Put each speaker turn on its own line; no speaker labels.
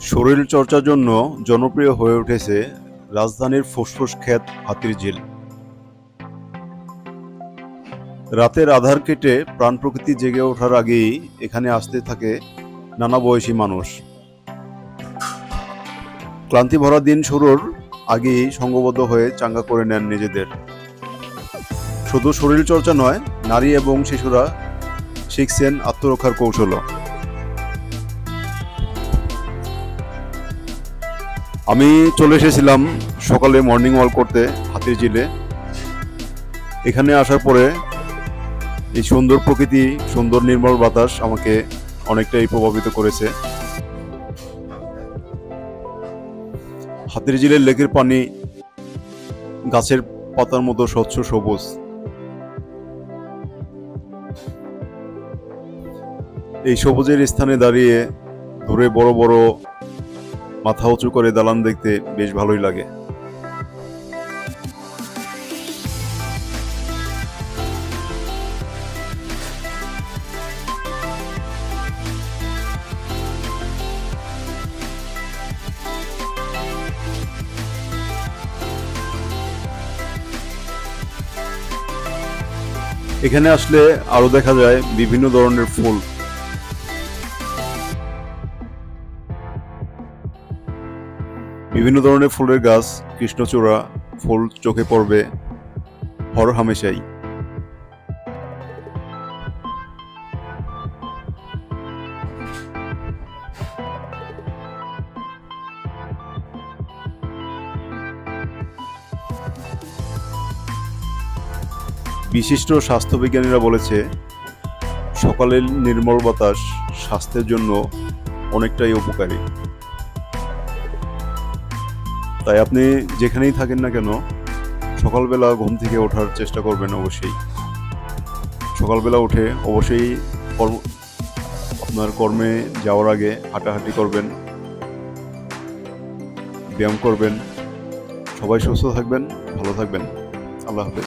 শরীর চর্চার জন্য জনপ্রিয় হয়ে উঠেছে রাজধানীর ফুসফুস খ্যাত হাতির ঝিল। রাতের আধার কেটে প্রাণ প্রকৃতি জেগে ওঠার আগেই এখানে আসতে থাকে নানা বয়সী মানুষ। ক্লান্তি ভরা দিন শুরুর আগেই সঙ্গবদ্ধ হয়ে চাঙ্গা করে নেন নিজেদের। শুধু শরীর চর্চা নয়, নারী এবং শিশুরা শিখছেন আত্মরক্ষার কৌশলও। আমি চলে এসেছিলাম সকালে মর্নিং ওয়াক করতে, হাতির ঝিলে। এখানে আসার পরে এই সুন্দর প্রকৃতি, সুন্দর নির্মল বাতাস আমাকে অনেকটাই প্রভাবিত করেছে। হাতির ঝিলের লেকের পানি গাছের পাতার মতো স্বচ্ছ সবুজ। এই সবুজের স্থানে দাঁড়িয়ে দূরে বড় বড় মাথা উঁচু করে দালান দেখতে বেশ ভালোই লাগে। এখানে আসলে আরও দেখা যায় বিভিন্ন ধরনের ফুল। বিভিন্ন ধরনের ফুলের গাছ, কৃষ্ণচূড়া, ফুল চোখে পড়বে, হর হামেশাই। বিশিষ্ট স্বাস্থ্যবিজ্ঞানীরা বলেছে, সকালের নির্মল বাতাস স্বাস্থ্যের জন্য অনেকটাই উপকারী। তাই আপনি যেখানেই থাকেন না কেন, সকালবেলা ঘুম থেকে ওঠার চেষ্টা করবেন অবশ্যই। সকালবেলা উঠে অবশ্যই কর্ম, আপনার কর্মে যাওয়ার আগে হাঁটাহাঁটি করবেন, ব্যায়াম করবেন। সবাই সুস্থ থাকবেন, ভালো থাকবেন। আল্লাহ হাফেজ।